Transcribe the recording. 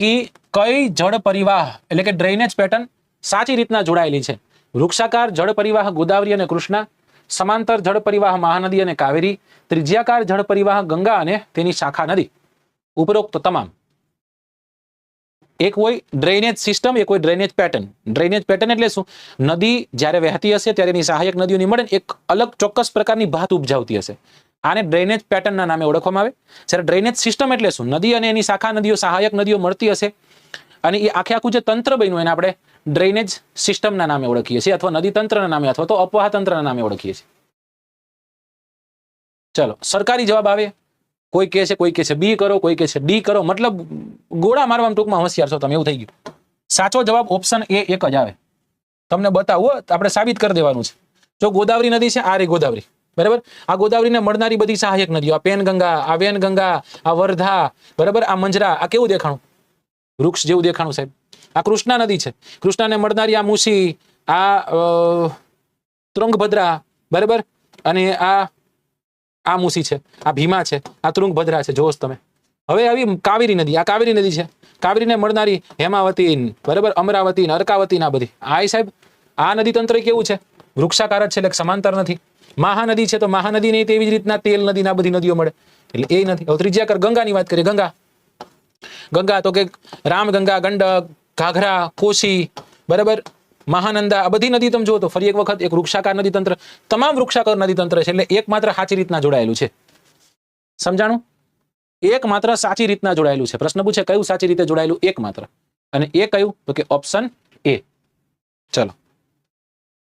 કે કઈ જળ પરિવાહ, એટલે કે ડ્રેનેજ પેટર્ન સાચી રીતના જોડાયેલી છે. વૃક્ષાકાર જળ પરિવાહ ગોદાવરી અને કૃષ્ણા, સમાંતર જળ પરિવાહ મહાનદી અને કાવેરી, ત્રિજ્યાકાર જળ પરિવાહ ગંગા અને તેની શાખા નદી. ઉપરોક્ત તમામ. એક હોય ડ્રેનેજ સિસ્ટમ એક હોય ડ્રેનેજ પેટર્ન ડ્રેનેજ પેટર્ન એટલે શું? નદી જ્યારે વહેતી હશે ત્યારે એની સહાયક નદીઓની મળે એક અલગ ચોક્કસ પ્રકારની ભાત ઉપજાવતી હશે. આને ડ્રેનેજ પેટર્નના નામે ઓળખવામાં આવે. જ્યારે ડ્રેનેજ સિસ્ટમ એટલે શું? નદી અને એની શાખા નદીઓ, સહાયક નદીઓ મળતી હશે. અને એ આખે આખું જે તંત્ર બન્યું એને આપણે ડ્રેનેજ સિસ્ટમના નામે ઓળખીએ છીએ અથવા નદી તંત્રના નામે અથવા તો અપવાહ તંત્રના નામે ઓળખીએ છીએ. ચલો, સરકારી જવાબ આવે. કોઈ કહે છે, કોઈ કહે છે, બી કરો, કોઈ કહે છે, ડી કરો. મતલબ ગોળા મારવામાં ટૂંકમાં હોશિયાર છો તમે, એવું થઈ ગયું. સાચો જવાબ ઓપ્શન એ એક જ આવે. તમને બતાવો આપણે સાબિત કરી દેવાનું છે. જો ગોદાવરી નદી છે, આ રે ગોદાવરી. બરાબર? આ ગોદાવરીને મળનારી બધી સહાયક નદીઓ, આ પેનગંગા, આ વેનગંગા, આ વર્ધા, બરાબર? આ મંજરા, આ કેવું દેખાણું? વૃક્ષ જેવું દેખાણું સાહેબ. આ કૃષ્ણા નદી છે. કૃષ્ણાને મળનારી આ મુસી, આ તૃંગભદ્રા બરાબર? અને આ આ મુસી છે. આ ભીમા છે. આ તૃંગભદ્રા છે. જોશ તમે. હવે આવી કાવેરી નદી. આ કાવેરી નદી છે. કાવેરીને મળનારી હેમાવતી બરાબર? અમરાવતી અરકાવતી આ બધી. આ સાહેબ, આ નદી તંત્ર કેવું છે? વૃક્ષાકાર જ છે એટલે સમાંતર નથી. મહાનદી છે તો મહાનદી નહીં તેવી જ રીતના તેલ નદી ના બધી નદીઓ મળે. એટલે એ નથી. હવે ત્રીજા કર ગંગાની વાત કરીએ. ગંગા. ગંગા તો કે રામગંગા ગંડક, ઘાઘરા, કોશી, બરાબર? મહાનંદા. આ બધી નદી તમે જુઓ તો ફરી એક વખત એક વૃક્ષાકાર નદી તંત્ર તમામ વૃક્ષાકાર નદી તંત્ર છે. એટલે એકમાત્ર સાચી રીતના જોડાયેલું છે. સમજાણું? એકમાત્ર સાચી રીતના જોડાયેલું છે. પ્રશ્ન પૂછે કયું સાચી રીતે જોડાયેલું? એકમાત્ર. અને એ કયું? તો કે ઓપ્શન એ. ચલો.